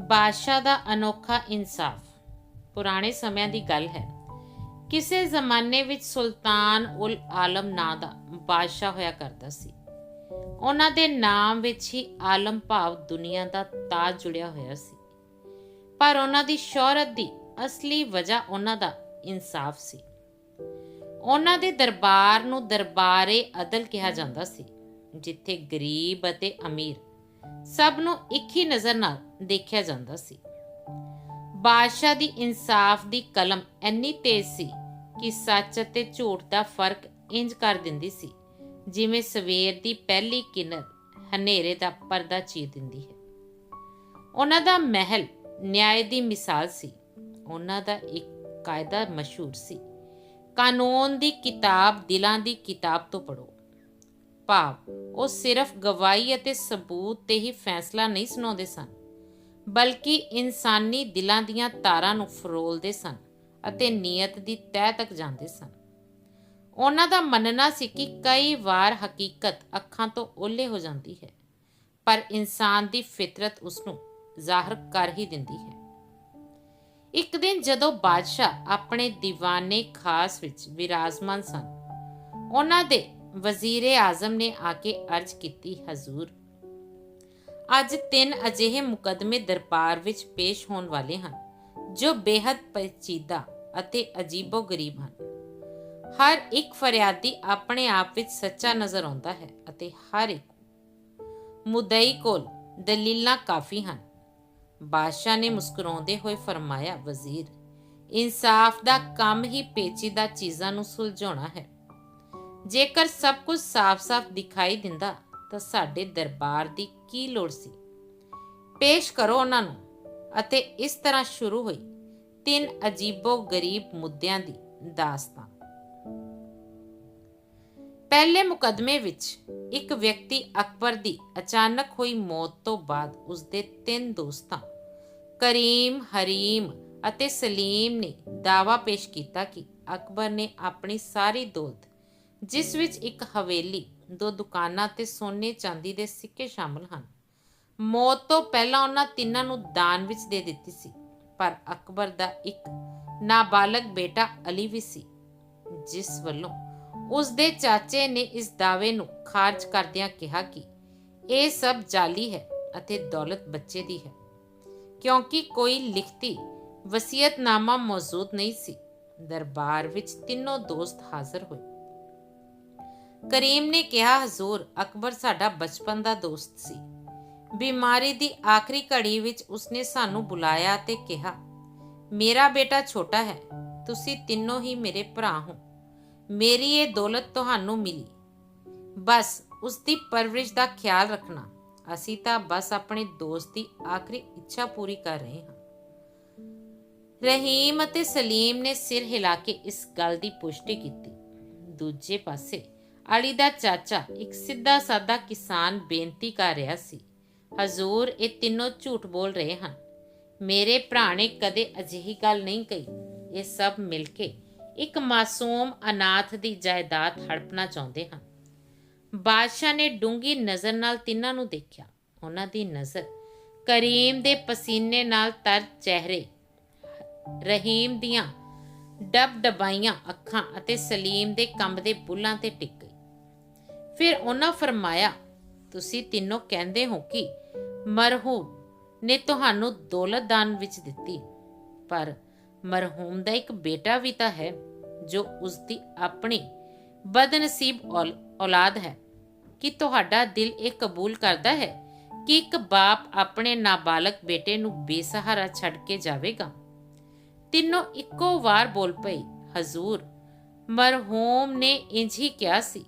ਬਾਦਸ਼ਾਹ ਦਾ ਅਨੋਖਾ ਇਨਸਾਫ। ਪੁਰਾਣੇ ਸਮਿਆਂ ਦੀ ਗੱਲ ਹੈ। ਕਿਸੇ ਜ਼ਮਾਨੇ ਵਿੱਚ ਸੁਲਤਾਨ ਉਲ ਆਲਮ ਨਾਂ ਦਾ ਬਾਦਸ਼ਾਹ ਹੋਇਆ ਕਰਦਾ ਸੀ। ਉਹਨਾਂ ਦੇ ਨਾਮ ਵਿੱਚ ਹੀ ਆਲਮ ਭਾਵ ਦੁਨੀਆ ਦਾ ਤਾਜ ਜੁੜਿਆ ਹੋਇਆ ਸੀ। ਪਰ ਉਹਨਾਂ ਦੀ ਸ਼ੋਹਰਤ ਦੀ ਅਸਲੀ ਵਜ੍ਹਾ ਉਹਨਾਂ ਦਾ ਇਨਸਾਫ ਸੀ। ਉਹਨਾਂ ਦੇ ਦਰਬਾਰ ਨੂੰ ਦਰਬਾਰੇ ਅਦਲ ਕਿਹਾ ਜਾਂਦਾ ਸੀ, ਜਿੱਥੇ ਗਰੀਬ ਅਤੇ ਅਮੀਰ ਸਭ ਨੂੰ ਇੱਕ ਹੀ ਨਜ਼ਰ ਨਾਲ ਦੇਖਿਆ ਜਾਂਦਾ ਸੀ। ਬਾਦਸ਼ਾਹ ਦੀ ਇਨਸਾਫ ਦੀ ਕਲਮ ਇੰਨੀ ਤੇਜ਼ ਸੀ ਕਿ ਸੱਚ ਅਤੇ ਝੂਠ ਦਾ ਫ਼ਰਕ ਇੰਜ ਕਰ ਦਿੰਦੀ ਸੀ, ਜਿਵੇਂ ਸਵੇਰ ਦੀ ਪਹਿਲੀ ਕਿਨਰ ਹਨੇਰੇ ਦਾ ਪਰਦਾ ਚੀਰ ਦਿੰਦੀ ਹੈ। ਉਹਨਾਂ ਦਾ ਮਹਿਲ ਨਿਆਂ ਦੀ ਮਿਸਾਲ ਸੀ। ਉਹਨਾਂ ਦਾ ਇੱਕ ਕਾਇਦਾ ਮਸ਼ਹੂਰ ਸੀ, ਕਾਨੂੰਨ ਦੀ ਕਿਤਾਬ ਦਿਲਾਂ ਦੀ ਕਿਤਾਬ ਤੋਂ ਪੜੋ ਭਾਵ, ਉਹ ਸਿਰਫ ਗਵਾਹੀ ਅਤੇ ਸਬੂਤ ਤੇ ਹੀ ਫੈਸਲਾ ਨਹੀਂ ਸੁਣਾਉਂਦੇ ਸਨ। ਬਲਕਿ ਇਨਸਾਨੀ ਦਿਲਾਂ ਦੀਆਂ ਤਾਰਾਂ ਨੂੰ ਫਰੋਲਦੇ ਸਨ ਅਤੇ ਨੀਅਤ ਦੀ ਤਹਿ ਤੱਕ ਜਾਂਦੇ ਸਨ। ਉਹਨਾਂ ਦਾ ਮੰਨਣਾ ਸੀ ਕਿ ਕਈ ਵਾਰ ਹਕੀਕਤ ਅੱਖਾਂ ਤੋਂ ਓਲੇ ਹੋ ਜਾਂਦੀ ਹੈ, ਪਰ ਇਨਸਾਨ ਦੀ ਫਿਤਰਤ ਉਸ ਨੂੰ ਜ਼ਾਹਰ ਕਰ ਹੀ ਦਿੰਦੀ ਹੈ। ਇੱਕ ਦਿਨ ਜਦੋਂ ਬਾਦਸ਼ਾਹ ਆਪਣੇ ਦੀਵਾਨੇ ਖਾਸ ਵਿੱਚ ਵਿਰਾਜਮਾਨ ਸਨ, ਉਹਨਾਂ ਦੇ ਵਜ਼ੀਰ ਆਜ਼ਮ ਨੇ ਆ ਕੇ ਅਰਜ਼ ਕੀਤੀ, ਹਜ਼ੂਰ ਅੱਜ ਤਿੰਨ ਅਜਿਹੇ ਮੁਕਦਮੇ ਦਰਬਾਰ ਵਿੱਚ ਪੇਸ਼ ਹੋਣ ਵਾਲੇ ਹਨ, ਜੋ ਬੇहद ਪੇਚੀਦਾ ਅਤੇ ਅਜੀਬੋ-ਗਰੀਬ ਹਨ। ਹਰ ਇੱਕ ਫਰਿਆਦੀ ਆਪਣੇ ਆਪ ਵਿੱਚ ਸੱਚਾ ਨਜ਼ਰ ਆਉਂਦਾ ਹੈ ਅਤੇ ਹਰ ਇੱਕ ਮੁਦਈ ਕੋਲ ਦਲੀਲਾਂ ਕਾਫੀ ਹਨ। ਬਾਦਸ਼ਾਹ ਨੇ ਮੁਸਕਰਾਉਂਦੇ ਹੋਏ ਫਰਮਾਇਆ, ਵਜ਼ੀਰ, ਇਨਸਾਫ ਦਾ ਕੰਮ ਹੀ ਪੇਚੀਦਾ ਚੀਜ਼ਾਂ ਨੂੰ ਸੁਲਝਾਉਣਾ ਹੈ। ਜੇਕਰ ਸਭ ਕੁਝ ਸਾਫ਼-ਸਾਫ਼ ਦਿਖਾਈ ਦਿੰਦਾ ਤਾਂ ਸਾਡੇ ਦਰਬਾਰ ਦੀ ਕੀ ਲੋੜ ਸੀ? ਪੇਸ਼ ਕਰੋ ਉਹਨਾਂ ਨੂੰ। ਅਤੇ ਇਸ ਤਰ੍ਹਾਂ ਸ਼ੁਰੂ ਹੋਈ। ਤਿੰਨ ਅਜੀਬੋ ਗਰੀਬ ਮੁੱਦਿਆਂ ਦੀ ਦਾਸਤਾਨ। ਪਹਿਲੇ ਮੁਕਦਮੇ ਵਿੱਚ ਇੱਕ ਵਿਅਕਤੀ ਅਕਬਰ ਦੀ ਅਚਾਨਕ ਹੋਈ ਮੌਤ ਤੋਂ ਬਾਅਦ ਉਸਦੇ ਤਿੰਨ ਦੋਸਤਾਂ, ਕਰੀਮ, ਹਰੀਮ ਅਤੇ ਸਲੀਮ ਨੇ ਦਾਵਾ ਪੇਸ਼ ਕੀਤਾ ਕਿ ਅਕਬਰ ਨੇ ਆਪਣੀ ਸਾਰੀ ਦੌਲਤ, ਜਿਸ ਵਿੱਚ ਇੱਕ ਹਵੇਲੀ ਦੋ ਦੁਕਾਨਾਂ ਤੇ ਸੋਨੇ ਚਾਂਦੀ ਦੇ ਸਿੱਕੇ ਸ਼ਾਮਲ ਹਨ। ਮੌਤ ਤੋਂ ਪਹਿਲਾਂ ਉਹਨਾਂ ਤਿੰਨਾਂ ਨੂੰ ਦਾਨ ਵਿੱਚ ਦੇ ਦਿੱਤੀ ਸੀ। ਪਰ ਅਕਬਰ ਦਾ ਇੱਕ ਨਾਬਾਲਗ ਬੇਟਾ ਅਲੀ ਵੀ ਸੀ, ਜਿਸ ਵੱਲੋਂ ਉਸ ਦੇ ਚਾਚੇ ਨੇ ਇਸ ਦਾਅਵੇ ਨੂੰ ਖਾਰਜ ਕਰਦਿਆਂ ਕਿਹਾ ਕਿ ਇਹ ਸਭ ਜਾਲੀ ਹੈ ਅਤੇ ਦੌਲਤ ਬੱਚੇ ਦੀ ਹੈ, ਕਿਉਂਕਿ ਕੋਈ ਲਿਖਤੀ ਵਸੀਅਤਨਾਮਾ ਮੌਜੂਦ ਨਹੀਂ ਸੀ। ਦਰਬਾਰ ਵਿੱਚ ਤਿੰਨੋਂ ਦੋਸਤ ਹਾਜ਼ਰ ਹੋਏ। ਕਰੀਮ ਨੇ ਕਿਹਾ, ਹਜ਼ੂਰ, ਅਕਬਰ ਸਾਡਾ ਬਚਪਨ ਦਾ ਦੋਸਤ ਸੀ। ਬਿਮਾਰੀ ਦੀ ਆਖਰੀ ਘੜੀ ਵਿੱਚ ਉਸਨੇ ਸਾਨੂੰ ਬੁਲਾਇਆ ਤੇ ਕਿਹਾ, ਮੇਰਾ ਬੇਟਾ ਛੋਟਾ ਹੈ, ਤੁਸੀਂ ਤਿੰਨੋਂ ਹੀ ਮੇਰੇ ਭਰਾ ਹੋ। ਮੇਰੀ ਇਹ ਦੌਲਤ ਤੁਹਾਨੂੰ ਮਿਲੀ। ਬਸ ਉਸ ਦੀ ਪਰਵਰਿਸ਼ ਦਾ ਖਿਆਲ ਰੱਖਣਾ। ਅਸੀਂ ਤਾਂ ਬਸ ਆਪਣੇ ਦੋਸਤ ਦੀ ਆਖਰੀ ਇੱਛਾ ਪੂਰੀ ਕਰ ਰਹੇ ਹਾਂ। ਰਹੀਮ ਅਤੇ ਸਲੀਮ ਨੇ ਸਿਰ ਹਿਲਾ ਕੇ ਇਸ ਗੱਲ ਦੀ ਪੁਸ਼ਟੀ ਕੀਤੀ। ਦੂਜੇ ਪਾਸੇ ਅਲੀ ਦਾ ਚਾਚਾ ਇੱਕ ਸਿੱਧਾ ਸਾਦਾ ਕਿਸਾਨ ਬੇਨਤੀ ਕਰ ਰਿਹਾ ਸੀ। ਹਜ਼ੂਰ, ਇਹ ਤਿੰਨੋਂ ਝੂਠ ਬੋਲ ਰਹੇ ਹਨ। ਮੇਰੇ ਭਰਾ ਨੇ ਕਦੇ ਅਜਿਹੀ ਗੱਲ ਨਹੀਂ ਕਹੀ। ਇਹ ਸਭ ਮਿਲ ਕੇ ਇੱਕ ਮਾਸੂਮ ਅਨਾਥ ਦੀ ਜਾਇਦਾਦ ਹੜਪਣਾ ਚਾਹੁੰਦੇ ਹਨ। ਬਾਦਸ਼ਾਹ ਨੇ ਡੂੰਗੀ ਨਜ਼ਰ ਨਾਲ ਤਿੰਨਾਂ ਨੂੰ ਦੇਖਿਆ। ਉਹਨਾਂ ਦੀ ਨਜ਼ਰ ਕਰੀਮ ਦੇ ਪਸੀਨੇ ਨਾਲ ਤਰ ਚਿਹਰੇ, ਰਹੀਮ ਦੀਆਂ ਡਬ ਡਬਾਈਆਂ ਅੱਖਾਂ ਅਤੇ ਸਲੀਮ ਦੇ ਕੰਬ ਦੇ ਬੁੱਲਾਂ ਤੇ ਟਿਕ ਫਿਰ ਉਹਨਾਂ ਫਰਮਾਇਆ, ਤੁਸੀਂ ਤਿੰਨੋਂ ਕਹਿੰਦੇ ਹੋ ਕਿ ਮਰਹੂਮ ਨੇ ਤੁਹਾਨੂੰ ਦੌਲਤ ਦਾਨ ਵਿੱਚ ਦਿੱਤੀ, ਪਰ ਮਰਹੂਮ ਦਾ ਇੱਕ ਬੇਟਾ ਵੀ ਤਾਂ ਹੈ, ਜੋ ਉਸ ਦੀ ਆਪਣੀ ਬਦਨਸੀਬ ਔਲ- ਔਲਾਦ ਹੈ। ਕਿ ਤੁਹਾਡਾ ਦਿਲ ਇਹ ਕਬੂਲ ਕਰਦਾ ਹੈ ਕਿ ਇੱਕ ਬਾਪ ਆਪਣੇ ਨਾਬਾਲਗ ਬੇਟੇ ਨੂੰ ਬੇਸਹਾਰਾ ਛੱਡ ਕੇ ਜਾਵੇਗਾ? ਤਿੰਨੋਂ ਇੱਕੋ ਵਾਰ ਬੋਲ ਪਈ ਹਜ਼ੂਰ, ਮਰਹੂਮ ਨੇ ਇੰਜ ਹੀ ਕਿਹਾ ਸੀ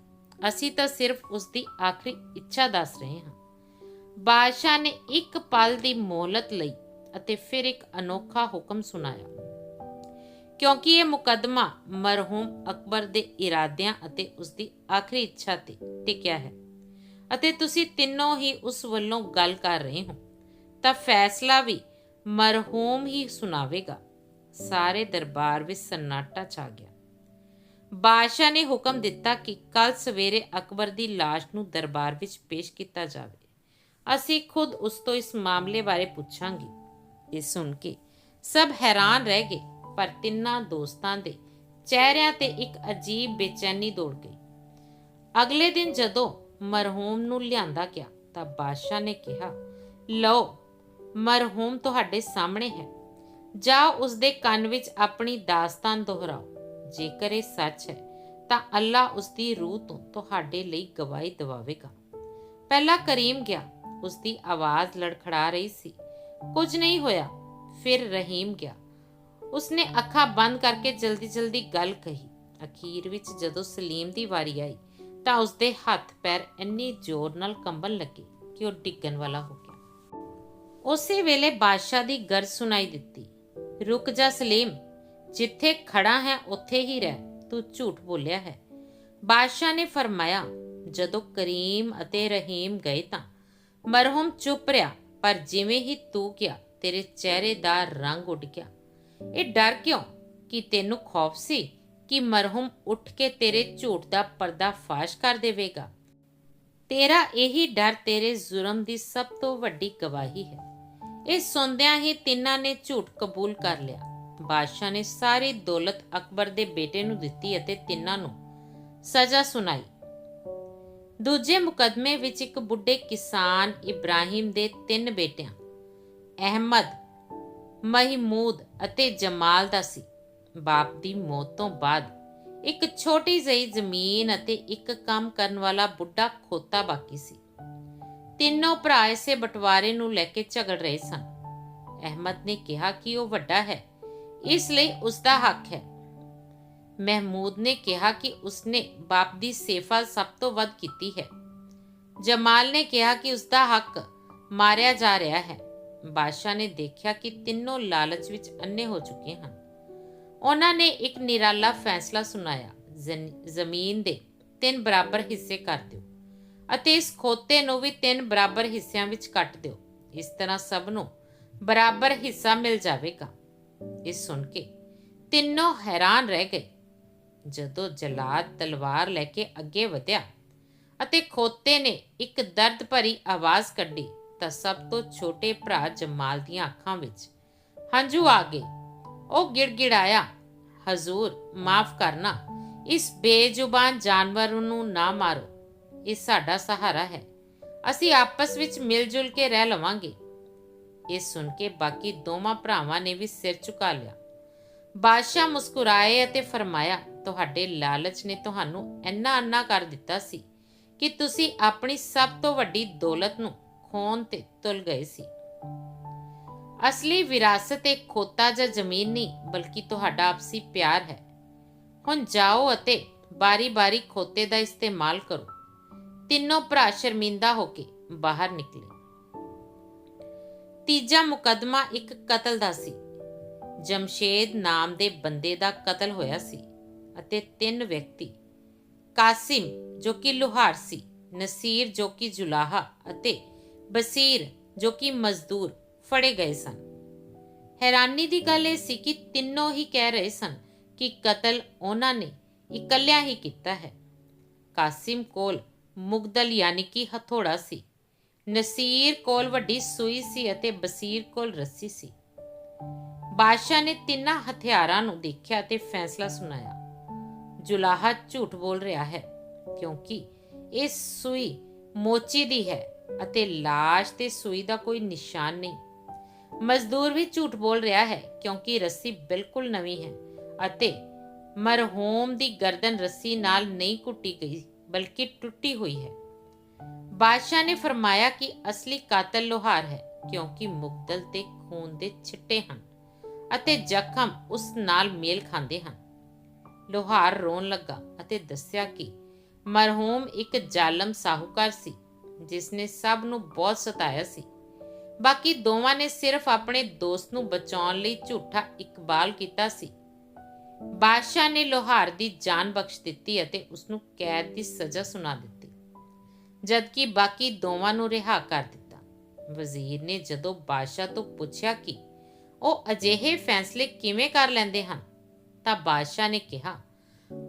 ਅਸੀਂ ਤਾਂ ਸਿਰਫ ਉਸ ਦੀ ਆਖਰੀ ਇੱਛਾ ਦੱਸ ਰਹੇ ਹਾਂ। ਬਾਦਸ਼ਾਹ ਨੇ ਇੱਕ ਪਲ ਦੀ ਮੋਹਲਤ ਲਈ ਅਤੇ ਫਿਰ ਇੱਕ ਅਨੋਖਾ ਹੁਕਮ ਸੁਣਾਇਆ। ਕਿਉਂਕਿ ਇਹ ਮੁਕੱਦਮਾ ਮਰਹੂਮ ਅਕਬਰ ਦੇ ਇਰਾਦਿਆਂ ਅਤੇ ਉਸ ਦੀ ਆਖਰੀ ਇੱਛਾ ਤੇ ਟਿਕਿਆ ਹੈ। ਅਤੇ ਤੁਸੀਂ ਤਿੰਨੋਂ ਹੀ ਉਸ ਵੱਲੋਂ ਗੱਲ ਕਰ ਰਹੇ ਹੋ, ਤਾਂ ਫੈਸਲਾ ਵੀ ਮਰਹੂਮ ਹੀ ਸੁਣਾਵੇਗਾ। ਸਾਰੇ ਦਰਬਾਰ ਵਿੱਚ ਸન્ਨਾਟਾ ਛਾ ਗਿਆ। ਬਾਦਸ਼ਾਹ ਨੇ ਹੁਕਮ ਦਿੱਤਾ ਕਿ ਕੱਲ ਸਵੇਰੇ ਅਕਬਰ ਦੀ ਲਾਸ਼ ਨੂੰ ਦਰਬਾਰ ਵਿੱਚ ਪੇਸ਼ ਕੀਤਾ ਜਾਵੇ। ਅਸੀਂ ਖੁਦ ਉਸ ਤੋਂ ਇਸ ਮਾਮਲੇ ਬਾਰੇ ਪੁੱਛਾਂਗੇ। ਇਹ ਸੁਣ ਕੇ ਸਭ ਹੈਰਾਨ ਰਹਿ ਗਏ, ਪਰ ਤਿੰਨਾਂ ਦੋਸਤਾਂ ਦੇ ਚਿਹਰਿਆਂ ਤੇ ਇੱਕ ਅਜੀਬ ਬੇਚੈਨੀ ਦੌੜ ਗਈ। ਅਗਲੇ ਦਿਨ ਜਦੋਂ ਮਰਹੂਮ ਨੂੰ ਲਿਆਂਦਾ ਗਿਆ, ਤਾਂ ਬਾਦਸ਼ਾਹ ਨੇ ਕਿਹਾ, ਲਓ, ਮਰਹੂਮ ਤੁਹਾਡੇ ਸਾਹਮਣੇ ਹੈ। ਜਾ ਉਸ ਦੇ ਕੰਨ ਵਿੱਚ ਆਪਣੀ ਦਾਸਤਾਨ ਦੁਹਰਾਓ। ਜੇਕਰ ਇਹ ਸੱਚ ਹੈ, ਤਾਂ ਅੱਲਾ ਉਸ ਦੀ ਰੂਹ ਤੋਂ ਤੁਹਾਡੇ ਲਈ ਗਵਾਹੀ ਦਿਵਾਵੇਗਾ। ਪਹਿਲਾ ਕਰੀਮ ਗਿਆ ਉਸ ਦੀ ਆਵਾਜ਼ ਲੜਖੜਾ ਰਹੀ ਸੀ। ਕੁਝ ਨਹੀਂ ਹੋਇਆ, ਫਿਰ ਰਹੀਮ ਗਿਆ। ਉਸਨੇ ਅੱਖਾਂ ਬੰਦ ਕਰਕੇ ਜਲਦੀ-ਜਲਦੀ ਗੱਲ ਕਹੀ। ਅਖੀਰ ਵਿੱਚ ਜਦੋਂ ਸਲੀਮ ਦੀ ਵਾਰੀ ਆਈ, ਤਾਂ ਉਸਦੇ ਹੱਥ ਪੈਰ ਇੰਨੀ ਜ਼ੋਰ ਨਾਲ ਕੰਬਣ ਲੱਗੇ ਕਿ ਉਹ ਡਿੱਗਣ ਵਾਲਾ ਹੋ ਗਿਆ। ਉਸੇ ਵੇਲੇ ਬਾਦਸ਼ਾਹ ਦੀ ਗਰਜ ਸੁਣਾਈ ਦਿੱਤੀ। ਰੁਕ ਜਾ ਸਲੀਮ ਜਿੱਥੇ ਖੜਾ ਹੈ, ਉੱਥੇ ਹੀ ਰਹਿ। ਤੂੰ ਝੂਠ ਬੋਲਿਆ ਹੈ। ਬਾਦਸ਼ਾਹ ਨੇ ਫਰਮਾਇਆ, ਜਦੋਂ ਕਰੀਮ ਅਤੇ ਰਹੀਮ ਗਏ ਤਾਂ ਮਰਹੂਮ ਚੁੱਪ ਰਿਹਾ, ਪਰ ਜਿਵੇਂ ਹੀ ਤੂੰ ਗਿਆ ਤੇਰੇ ਚਿਹਰੇ ਦਾ ਰੰਗ ਉੱਡ ਗਿਆ। ਇਹ ਡਰ ਕਿਉਂ? ਕਿ ਤੈਨੂੰ ਖੌਫ ਸੀ ਕਿ ਮਰਹਮ ਉੱਠ ਕੇ ਤੇਰੇ ਝੂਠ ਦਾ ਪਰਦਾ ਫਾਸ਼ ਕਰ ਦੇਵੇਗਾ? ਤੇਰਾ ਇਹੀ ਡਰ ਤੇਰੇ ਜ਼ੁਰਮ ਦੀ ਸਭ ਤੋਂ ਵੱਡੀ ਗਵਾਹੀ ਹੈ। ਇਹ ਸੁਣਦਿਆਂ ਹੀ ਤਿੰਨਾਂ ਨੇ ਝੂਠ ਕਬੂਲ ਕਰ ਲਿਆ। ਬਾਦਸ਼ਾਹ ਨੇ ਸਾਰੀ ਦੌਲਤ ਅਕਬਰ ਦੇ ਬੇਟੇ ਨੂੰ ਦਿੱਤੀ ਅਤੇ ਤਿੰਨਾਂ ਨੂੰ ਸਜ਼ਾ ਸੁਣਾਈ। ਦੂਜੇ ਮੁਕਦਮੇ ਵਿੱਚ ਇੱਕ ਬੁੱਢੇ ਕਿਸਾਨ ਇਬਰਾਹਿਮ ਦੇ ਤਿੰਨ ਬੇਟਿਆਂ, ਅਹਿਮਦ, ਮਹਿਮੂਦ ਅਤੇ ਜਮਾਲ ਦਾ ਸੀ। ਬਾਪ ਦੀ ਮੌਤ ਤੋਂ ਬਾਅਦ ਇੱਕ ਛੋਟੀ ਜਿਹੀ ਜ਼ਮੀਨ ਅਤੇ ਇੱਕ ਕੰਮ ਕਰਨ ਵਾਲਾ ਬੁੱਢਾ ਖੋਤਾ ਬਾਕੀ ਸੀ। ਤਿੰਨੋਂ ਭਰਾ ਇਸੇ ਬਟਵਾਰੇ ਨੂੰ ਲੈ ਕੇ ਝਗੜ ਰਹੇ ਸਨ। ਅਹਿਮਦ ਨੇ ਕਿਹਾ ਕਿ ਉਹ ਵੱਡਾ ਹੈ। ਇਸ ਲਈ ਉਸ ਦਾ ਹੱਕ ਹੈ। ਮਹਿਮੂਦ ਨੇ ਕਿਹਾ ਕਿ ਉਸਨੇ ਬਾਪ ਦੀ ਸੇਵਾ ਸਭ ਤੋਂ ਵੱਧ ਕੀਤੀ ਹੈ। ਜਮਾਲ ਨੇ ਕਿਹਾ ਕਿ ਉਸ ਦਾ ਹੱਕ ਮਾਰਿਆ ਜਾ ਰਿਹਾ ਹੈ। ਬਾਦਸ਼ਾਹ ਨੇ ਦੇਖਿਆ ਕਿ ਤਿੰਨੋਂ ਲਾਲਚ ਵਿੱਚ ਅੰਨੇ ਹੋ ਚੁੱਕੇ ਹਨ। ਉਹਨਾਂ ਨੇ ਇੱਕ ਨਿਰਾਲਾ ਫੈਸਲਾ ਸੁਣਾਇਆ। ਜ਼ਮੀਨ ਦੇ ਤਿੰਨ ਬਰਾਬਰ ਹਿੱਸੇ ਕਰ ਦਿਓ ਅਤੇ ਇਸ ਖੋਤੇ ਨੂੰ ਵੀ ਤਿੰਨ ਬਰਾਬਰ ਹਿੱਸਿਆਂ ਵਿੱਚ ਕੱਟ ਦਿਓ। ਇਸ ਤਰ੍ਹਾਂ ਸਭ ਨੂੰ ਬਰਾਬਰ ਹਿੱਸਾ ਮਿਲ ਜਾਵੇਗਾ। ਇਹ ਸੁਣ ਕੇ ਤਿੰਨੋਂ ਹੈਰਾਨ ਰਹਿ ਗਏ। ਜਦੋਂ ਜਲਾਦ ਤਲਵਾਰ ਲੈ ਕੇ ਅੱਗੇ ਵਧਿਆ ਅਤੇ ਖੋਤੇ ਨੇ ਇੱਕ ਦਰਦ ਭਰੀ ਆਵਾਜ਼ ਕੱਢੀ ਤਾਂ ਸਭ ਤੋਂ ਛੋਟੇ ਭਰਾ ਜਮਾਲ ਦੀਆਂ ਅੱਖਾਂ ਵਿੱਚ ਹੰਝੂ ਆ ਗਏ। ਉਹ ਗਿੜਗਿੜਾਇਆ, ਹਜ਼ੂਰ, ਮਾਫ ਕਰਨਾ, ਇਸ ਬੇਜ਼ੁਬਾਨ ਜਾਨਵਰ ਨੂੰ ਨਾ ਮਾਰੋ। ਇਹ ਸਾਡਾ ਸਹਾਰਾ ਹੈ। ਅਸੀਂ ਆਪਸ ਵਿੱਚ ਮਿਲ ਜੁਲ ਕੇ ਰਹਿ ਲਵਾਂਗੇ। ਇਹ ਸੁਣ ਕੇ ਬਾਕੀ ਦੋਵਾਂ ਭਰਾਵਾਂ ਨੇ ਵੀ ਸਿਰ ਝੁਕਾ ਲਿਆ। ਬਾਦਸ਼ਾਹ ਮੁਸਕੁਰਾਏ ਅਤੇ ਫਰਮਾਇਆ, ਤੁਹਾਡੇ ਲਾਲਚ ਨੇ ਤੁਹਾਨੂੰ ਇੰਨਾ ਅੰਨਾ ਕਰ ਦਿੱਤਾ ਸੀ ਕਿ ਤੁਸੀਂ ਆਪਣੀ ਸਭ ਤੋਂ ਵੱਡੀ ਦੌਲਤ ਨੂੰ ਖੋਣ ਤੇ ਤੁਲ ਗਏ ਸੀ। ਅਸਲੀ ਵਿਰਾਸਤ ਇੱਕ ਖੋਤਾ ਜਾਂ ਜ਼ਮੀਨ ਨਹੀਂ, ਬਲਕਿ ਤੁਹਾਡਾ ਆਪਸੀ ਪਿਆਰ ਹੈ। ਹੁਣ ਜਾਓ ਅਤੇ ਬਾਰੀ-ਬਾਰੀ ਖੋਤੇ ਦਾ ਇਸਤੇਮਾਲ ਕਰੋ। ਤਿੰਨੋਂ ਭਰਾ ਸ਼ਰਮਿੰਦਾ ਹੋ ਕੇ ਬਾਹਰ ਨਿਕਲੇ। ਤੀਜਾ ਮੁਕਦਮਾ ਇੱਕ ਕਤਲ ਦਾ ਸੀ। ਜਮਸ਼ੇਦ ਨਾਮ ਦੇ ਬੰਦੇ ਦਾ ਕਤਲ ਹੋਇਆ ਸੀ ਅਤੇ ਤਿੰਨ ਵਿਅਕਤੀ, ਕਾਸਿਮ ਜੋ ਕਿ ਲੁਹਾਰ ਸੀ, ਨਸੀਰ ਜੋ ਕਿ ਜੁਲਾਹਾ ਅਤੇ ਬਸੀਰ ਜੋ ਕਿ ਮਜ਼ਦੂਰ ਫੜੇ ਗਏ ਸਨ। ਹੈਰਾਨੀ ਦੀ ਗੱਲ ਇਹ ਸੀ ਕਿ ਤਿੰਨੋਂ ਹੀ ਕਹਿ ਰਹੇ ਸਨ ਕਿ ਕਤਲ ਉਹਨਾਂ ਨੇ ਇਕੱਲਿਆਂ ਹੀ ਕੀਤਾ ਹੈ। ਕਾਸਿਮ ਕੋਲ ਮੁਗਦਲ ਯਾਨੀ ਕਿ ਹਥੋੜਾ ਸੀ। ਨਸੀਰ ਕੋਲ ਵੱਡੀ ਸੂਈ ਸੀ ਅਤੇ ਬਸੀਰ ਕੋਲ ਰੱਸੀ ਸੀ। ਬਾਦਸ਼ਾਹ ਨੇ ਤਿੰਨਾਂ ਹਥਿਆਰਾਂ ਨੂੰ ਦੇਖਿਆ ਤੇ ਫੈਸਲਾ ਸੁਣਾਇਆ। ਜੁਲਾਹਾ ਝੂਠ ਬੋਲ ਰਿਹਾ ਹੈ, ਕਿਉਂਕਿ ਇਹ ਸੂਈ ਮੋਚੀ ਦੀ ਹੈ ਅਤੇ ਲਾਸ਼ ਤੇ ਸੂਈ ਦਾ ਕੋਈ ਨਿਸ਼ਾਨ ਨਹੀਂ। ਮਜ਼ਦੂਰ ਵੀ ਝੂਠ ਬੋਲ ਰਿਹਾ ਹੈ, ਕਿਉਂਕਿ ਰੱਸੀ ਬਿਲਕੁਲ ਨਵੀਂ ਹੈ ਅਤੇ ਮਰਹੂਮ ਦੀ ਗਰਦਨ ਰੱਸੀ ਨਾਲ ਨਹੀਂ ਕੁੱਟੀ ਗਈ, ਬਲਕਿ ਟੁੱਟੀ ਹੋਈ ਹੈ। ਬਾਦਸ਼ਾਹ ਨੇ ਫਰਮਾਇਆ ਕਿ ਅਸਲੀ ਕਾਤਲ ਲੋਹਾਰ ਹੈ, ਕਿਉਂਕਿ ਮੁਕਤਲ ਤੇ ਖੂਨ ਦੇ ਛਿੱਟੇ ਹਨ ਅਤੇ ਜ਼ਖਮ ਉਸ ਨਾਲ ਮੇਲ ਖਾਂਦੇ ਹਨ। ਲੋਹਾਰ ਰੋਣ ਲੱਗਾ ਅਤੇ ਦੱਸਿਆ ਕਿ ਮਰਹੂਮ ਇੱਕ ਜ਼ਾਲਮ ਸਾਹੂਕਾਰ ਸੀ ਜਿਸ ਨੇ ਸਭ ਨੂੰ ਬਹੁਤ ਸਤਾਇਆ ਸੀ। ਬਾਕੀ ਦੋਵਾਂ ਨੇ ਸਿਰਫ ਆਪਣੇ ਦੋਸਤ ਨੂੰ ਬਚਾਉਣ ਲਈ ਝੂਠਾ ਇਕਬਾਲ ਕੀਤਾ ਸੀ। ਬਾਦਸ਼ਾਹ ਨੇ ਲੋਹਾਰ ਦੀ ਜਾਨ ਬਖਸ਼ ਦਿੱਤੀ ਅਤੇ ਉਸ ਨੂੰ ਕੈਦ ਦੀ ਸਜ਼ਾ ਸੁਣਾ ਦਿੱਤੀ। ਜਦਕਿ ਬਾਕੀ ਦੋਵਾਂ ਨੂੰ ਰਿਹਾ ਕਰ ਦਿੱਤਾ। ਵਜ਼ੀਰ ਨੇ ਜਦੋਂ ਬਾਦਸ਼ਾਹ ਤੋਂ ਪੁੱਛਿਆ ਕਿ ਉਹ ਅਜਿਹੇ ਫੈਸਲੇ ਕਿਵੇਂ ਕਰ ਲੈਂਦੇ ਹਨ, ਤਾਂ ਬਾਦਸ਼ਾਹ ਨੇ ਕਿਹਾ,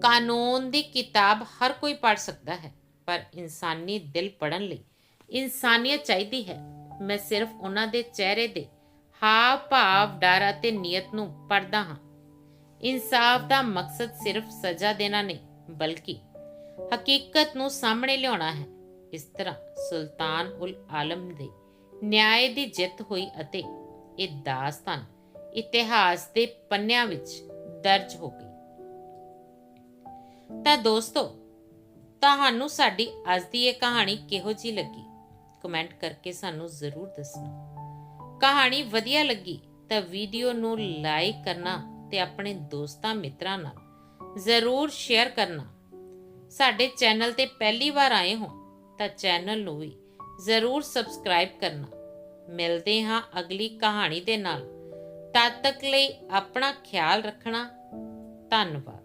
ਕਾਨੂੰਨ ਦੀ ਕਿਤਾਬ ਹਰ ਕੋਈ ਪੜ੍ਹ ਸਕਦਾ ਹੈ, ਪਰ ਇਨਸਾਨੀ ਦਿਲ ਪੜਨ ਲਈ ਇਨਸਾਨੀਅਤ ਚਾਹੀਦੀ ਹੈ। ਮੈਂ ਸਿਰਫ ਉਹਨਾਂ ਦੇ ਚਿਹਰੇ ਦੇ ਹਾਵ ਭਾਵ ਡਰ ਅਤੇ ਨੀਅਤ ਨੂੰ ਪੜ੍ਹਦਾ ਹਾਂ। ਇਨਸਾਫ ਦਾ ਮਕਸਦ ਸਿਰਫ ਸਜ਼ਾ ਦੇਣਾ ਨਹੀਂ, ਬਲਕਿ ਹਕੀਕਤ ਨੂੰ ਸਾਹਮਣੇ ਲਿਆਉਣਾ ਹੈ। ਇਸ ਤਰ੍ਹਾਂ ਸੁਲਤਾਨ ਉਲ ਆਲਮ ਦੇ ਨਿਆਂ ਦੀ ਜਿੱਤ ਹੋਈ ਅਤੇ ਇਹ ਦਾਸਤਾਨ ਇਤਿਹਾਸ ਦੇ ਪੰਨਿਆਂ ਵਿੱਚ ਦਰਜ ਹੋ ਗਈ। ਤਾਂ ਦੋਸਤੋ, ਤੁਹਾਨੂੰ ਸਾਡੀ ਅੱਜ ਦੀ ਇਹ ਕਹਾਣੀ ਕਿਹੋ ਜੀ ਲੱਗੀ? ਕਮੈਂਟ ਕਰਕੇ ਸਾਨੂੰ ਜ਼ਰੂਰ ਦੱਸਣਾ। ਕਹਾਣੀ ਵਧੀਆ ਲੱਗੀ ਤਾਂ ਵੀਡੀਓ ਨੂੰ ਲਾਈਕ ਕਰਨਾ ਤੇ ਆਪਣੇ ਦੋਸਤਾਂ ਮਿੱਤਰਾਂ ਨਾਲ ਜ਼ਰੂਰ ਸ਼ੇਅਰ ਕਰਨਾ। ਸਾਡੇ ਚੈਨਲ ਤੇ ਪਹਿਲੀ ਵਾਰ ਆਏ ਹੋ ਤਾਂ ਚੈਨਲ ਨੂੰ ਵੀ ਜ਼ਰੂਰ ਸਬਸਕ੍ਰਾਈਬ ਕਰਨਾ। ਮਿਲਦੇ ਹਾਂ ਅਗਲੀ ਕਹਾਣੀ ਦੇ ਨਾਲ। ਤਦ ਤੱਕ ਲਈ ਆਪਣਾ ਖਿਆਲ ਰੱਖਣਾ। ਧੰਨਵਾਦ।